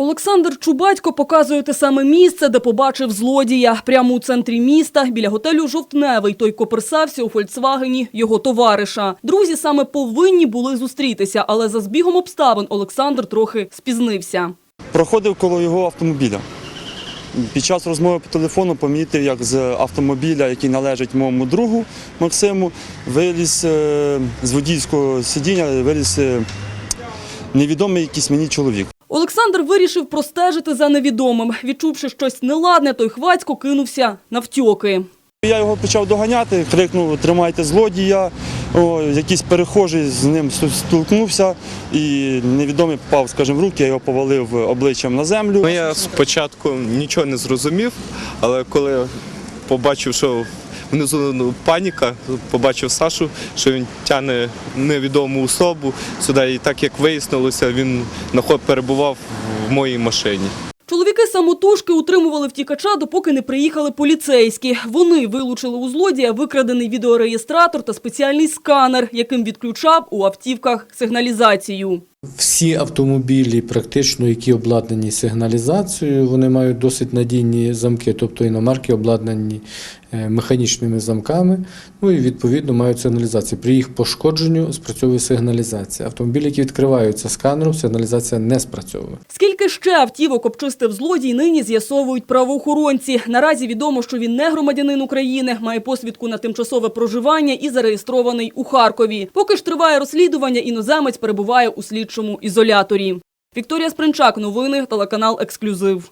Олександр Чубатько показує те саме місце, де побачив злодія. Прямо у центрі міста, біля готелю «Жовтневий». Той коперсався у «Фольксвагені» його товариша. Друзі саме повинні були зустрітися, але за збігом обставин Олександр трохи спізнився. Проходив коло його автомобіля. Під час розмови по телефону помітив, як з автомобіля, який належить моєму другу Максиму, виліз е, з водійського сидіння, виліз е, невідомий якийсь мені чоловік. Олександр вирішив простежити за невідомим. Відчувши щось неладне, той хвацько кинувся навтьоки. Я його почав доганяти, крикнув Тримайте злодія. О, якийсь перехожий з ним спілкнувся і невідомий попав, скажімо, в руки, я його повалив обличчям на землю. Ну, я спочатку нічого не зрозумів, але коли побачив, що внизу ну, паніка, побачив Сашу, що він тягне невідому особу сюди. І так як вияснилося, він наход перебував в моїй машині. Чоловіки самотужки утримували втікача, допоки не приїхали поліцейські. Вони вилучили у злодія викрадений відеореєстратор та спеціальний сканер, яким відключав у автівках сигналізацію. Всі автомобілі, практично, які обладнані сигналізацією, вони мають досить надійні замки, тобто іномарки обладнані механічними замками, ну і відповідно мають сигналізацію. При їх пошкодженню спрацьовує сигналізація. Автомобілі, які відкриваються сканером, сигналізація не спрацьовує. Скільки ще автівок обчистив злодій, нині з'ясовують правоохоронці. Наразі відомо, що він не громадянин України, має посвідку на тимчасове проживання і зареєстрований у Харкові. Поки ж триває розслідування, іноземець перебуває у слідчому ізоляторі. Вікторія Спринчак, новини, телеканал «Ексклюзив».